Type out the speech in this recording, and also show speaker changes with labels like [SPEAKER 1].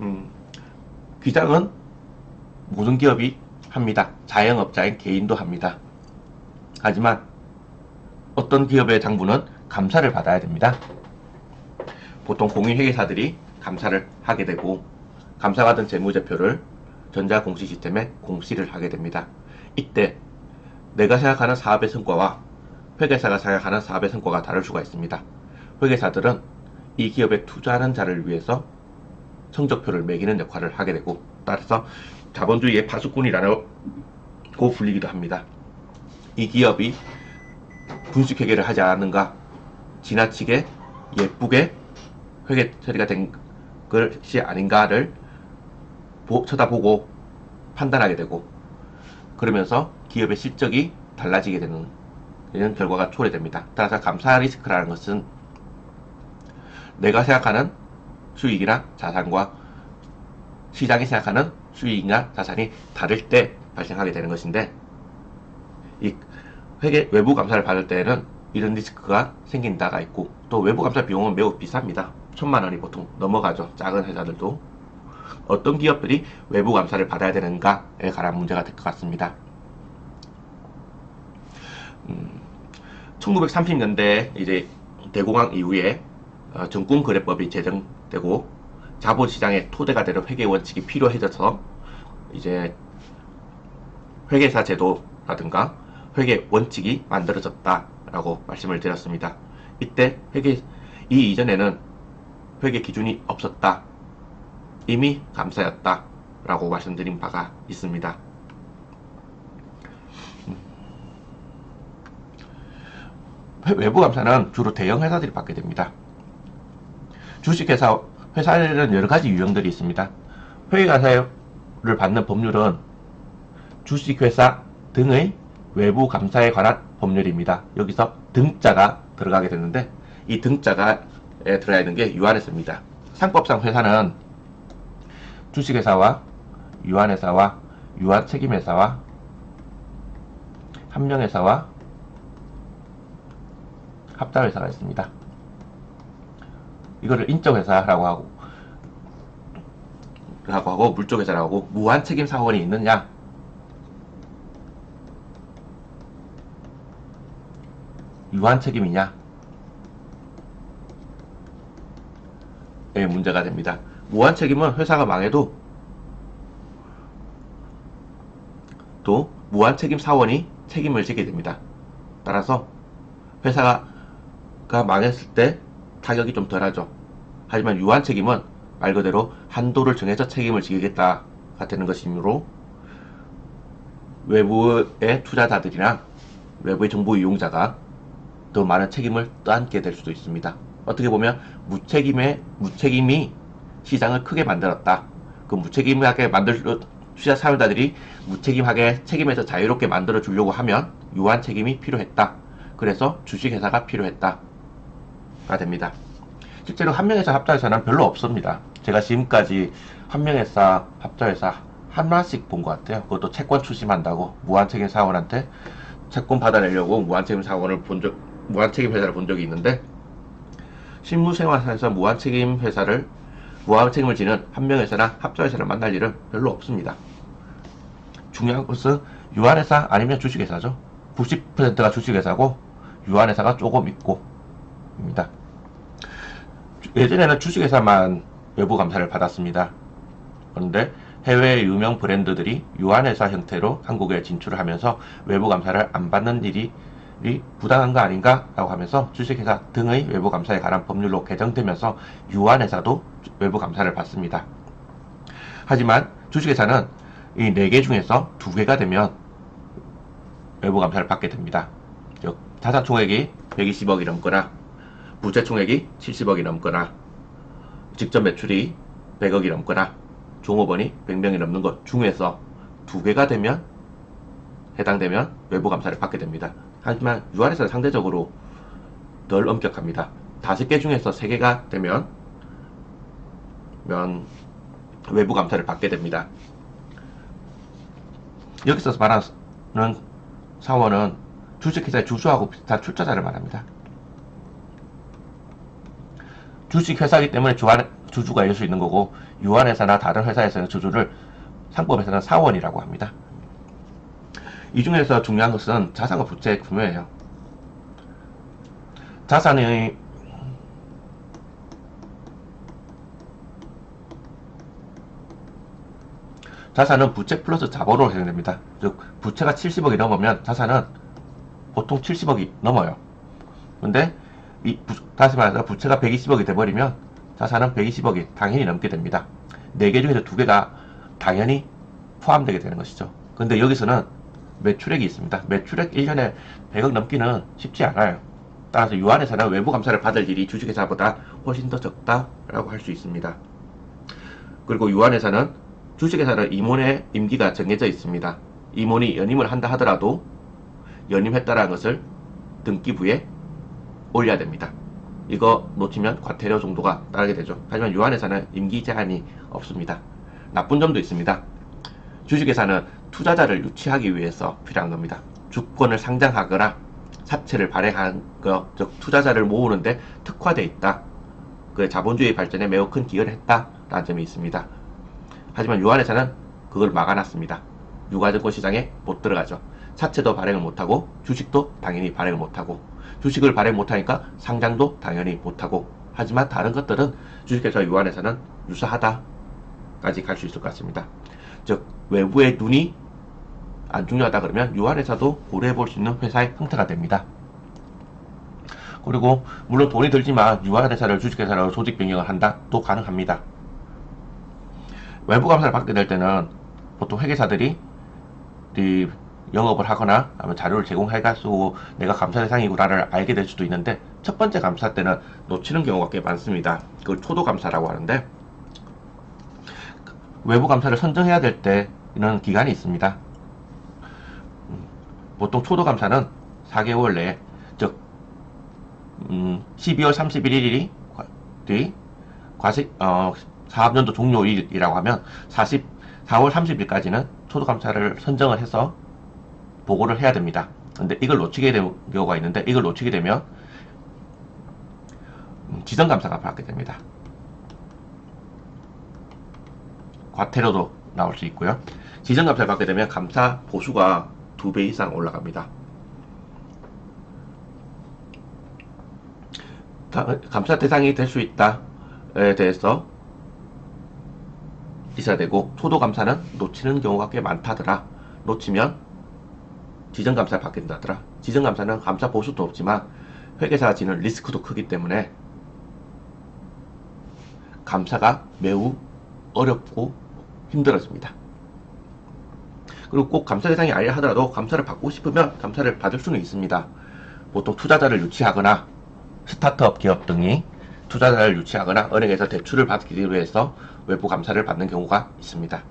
[SPEAKER 1] 음, 귀장은 모든 기업이 합니다. 자영업자인 개인도 합니다. 하지만 어떤 기업의 장부는 감사를 받아야 됩니다. 보통 공인회계사들이 감사를 하게 되고 감사받은 재무제표를 전자공시 시스템에 공시를 하게 됩니다. 이때 내가 생각하는 사업의 성과와 회계사가 생각하는 사업의 성과가 다를 수가 있습니다. 회계사들은 이 기업에 투자하는 자를 위해서 성적표를 매기는 역할을 하게 되고 따라서 자본주의의 파수꾼이라고 불리기도 합니다. 이 기업이 분식 회계를 하지 않았는가 지나치게 예쁘게 회계 처리가 된 것이 아닌가를 보- 쳐다보고 판단하게 되고 그러면서 기업의 실적이 달라지게 되는 이런 결과가 초래됩니다. 따라서 감사 리스크라는 것은 내가 생각하는 수익이나 자산과 시장이 생각하는 수익이나 자산이 다를 때 발생하게 되는 것인데 이 회계 외부 감사를 받을 때에는 이런 리스크가 생긴다가 있고 또 외부 감사 비용은 매우 비쌉니다. 천만 원이 보통 넘어가죠. 작은 회사들도 어떤 기업들이 외부 감사를 받아야 되는가에 관한 문제가 될 것 같습니다. 1930년대 이제 대공황 이후에 어, 정권거래법이 제정 되고 자본시장의 토대가 되는 회계 원칙이 필요해져서 이제 회계사 제도라든가 회계 원칙이 만들어졌다라고 말씀을 드렸습니다. 이때 회계 이 이전에는 회계 기준이 없었다. 이미 감사였다 라고 말씀드린 바가 있습니다. 회- 외부 감사는 주로 대형 회사들이 받게 됩니다. 주식회사 회사에는 여러 가지 유형들이 있습니다. 회계감사를 받는 법률은 주식회사 등의 외부 감사에 관한 법률입니다. 여기서 등자가 들어가게 되는데 이 등자가 에 들어야 하는 게 유한회사입니다. 상법상 회사는 주식회사와 유한회사와 유한책임회사와 한명회사와 합자회사가 있습니다. 이거를 인적회사라고 하고 라고 하고 물적회사라고 하고 무한 책임 사원이 있느냐 유한 책임이냐 의 문제가 됩니다. 무한 책임은 회사가 망해도 또 무한 책임 사원이 책임을 지게 됩니다. 따라서 회사가 망했을 때 타격이 좀 덜하죠. 하지만 유한 책임은 말 그대로 한도를 정해서 책임을 지겠다가 되는 것이므로 외부의 투자자들이나 외부의 정보 이용자가 더 많은 책임을 떠안게 될 수도 있습니다. 어떻게 보면 무책임의 무책임이 시장을 크게 만들었다. 그 무책임하게 만들 투자 사용자들이 무책임하게 책임에서 자유롭게 만들어 주려고 하면 유한 책임이 필요했다. 그래서 주식회사가 필요했다. 가 됩니다. 실제로 한명회사 합자회사는 별로 없습니다. 제가 지금까지 한명회사 합자회사 하나씩 본 것 같아요. 그것도 채권 추심한다고 무한책임 사원한테 채권 받아내려고 무한책임 사원을 본 적, 무한책임 회사를 본 적이 있는데 실무생활에서 무한책임 회사를 무한책임을 지는 한명회사나 합자회사를 만날 일은 별로 없습니다. 중요한 것은 유한회사 아니면 주식회사죠. 90%가 주식회사고 유한회사가 조금 있고 입니다. 예전에는 주식회사만 외부 감사를 받았습니다. 그런데 해외 유명 브랜드들이 유한회사 형태로 한국에 진출을 하면서 외부 감사를 안 받는 일이 이 부당한 거 아닌가? 라고 하면서 주식회사 등의 외부 감사에 관한 법률로 개정되면서 유한회사도 외부 감사를 받습니다. 하지만 주식회사는 이네개 중에서 두 개가 되면 외부 감사를 받게 됩니다. 즉, 자산 총액이 120억이 넘거나 부채 총액이 70억이 넘거나 직접 매출이 100억이 넘거나 종업원이 100명이 넘는 것 중에서 두 개가 되면 해당되면 외부 감사를 받게 됩니다. 하지만 유한회사는 상대적으로 덜 엄격합니다. 다섯 개 중에서 세 개가 되면 면 외부 감사를 받게 됩니다. 여기서 말하는 사원은 주식회사의 주주하고 비슷한 출자자를 말합니다. 주식 회사이기 때문에 주한, 주주가 일수 있는 거고 유한회사나 다른 회사에서는 주주를 상법에서는 사원이라고 합니다. 이 중에서 중요한 것은 자산과 부채의 규모예요. 자산의 자산은 부채 플러스 자본으로 해석됩니다. 즉 부채가 70억이 넘으면 자산은 보통 70억이 넘어요. 근데 이 부- 다시 말해서 부채가 120억이 돼버리면 자산은 120억이 당연히 넘게 됩니다. 4개 중에서 2개가 당연히 포함되게 되는 것이죠. 근데 여기서는 매출액이 있습니다. 매출액 1년에 100억 넘기는 쉽지 않아요. 따라서 유한회사는 외부 감사를 받을 일이 주식회사보다 훨씬 더 적다라고 할 수 있습니다. 그리고 유한회사는 주식회사는 임원의 임기가 정해져 있습니다. 임원이 연임을 한다 하더라도 연임했다라는 것을 등기부에 올려야 됩니다. 이거 놓치면 과태료 정도가 따르게 되죠. 하지만 유한회사는 임기 제한이 없습니다. 나쁜 점도 있습니다. 주식회사는 투자자를 유치하기 위해서 필요한 겁니다. 주권을 상장하거나 사채를 발행한 것, 즉 투자자를 모으는데 특화돼 있다. 그 자본주의 발전에 매우 큰 기여를 했다라는 점이 있습니다. 하지만 유한회사는 그걸 막아놨습니다. 유가증권 시장에 못 들어가죠. 사채도 발행을 못하고 주식도 당연히 발행을 못하고 주식을 발행 못하니까 상장도 당연히 못하고 하지만 다른 것들은 주식회사 유한회사는 유사하다까지 갈 수 있을 것 같습니다. 즉 외부의 눈이 안 중요하다 그러면 유한회사도 고려해 볼 수 있는 회사의 형태가 됩니다. 그리고 물론 돈이 들지만 유한회사를 주식회사로 조직 변경을 한다 또 가능합니다. 외부 감사를 받게 될 때는 보통 회계사들이 이 영업을 하거나 아니면 자료를 제공해가지고 내가 감사 대상이구나를 알게 될 수도 있는데 첫 번째 감사 때는 놓치는 경우가 꽤 많습니다. 그걸 초도 감사라고 하는데 외부 감사를 선정해야 될 때는 기간이 있습니다. 음, 보통 초도 감사는 4개월 내에 즉 음, 12월 31일이 뒤 과시 어, 사업연도 종료일이라고 하면 40 4월 30일까지는 초도 감사를 선정을 해서 보고를 해야 됩니다. 근데 이걸 놓치게 되는 경우가 있는데 이걸 놓치게 되면 음, 지정 감사가 받게 됩니다. 과태료도 나올 수 있고요. 지정 감사를 받게 되면 감사 보수가 두 배 이상 올라갑니다. 다- 감사 대상이 될 수 있다에 대해서 있어야 되고 초도 감사는 놓치는 경우가 꽤 많다더라. 놓치면 지정 감사를 받게 된다더라. 지정 감사는 감사 보수도 없지만 회계사가 지는 리스크도 크기 때문에 감사가 매우 어렵고 힘들어집니다. 그리고 꼭 감사 대상이 아니라 하더라도 감사를 받고 싶으면 감사를 받을 수는 있습니다. 보통 투자자를 유치하거나 스타트업 기업 등이 투자자를 유치하거나 은행에서 대출을 받기 위해서 외부 감사를 받는 경우가 있습니다.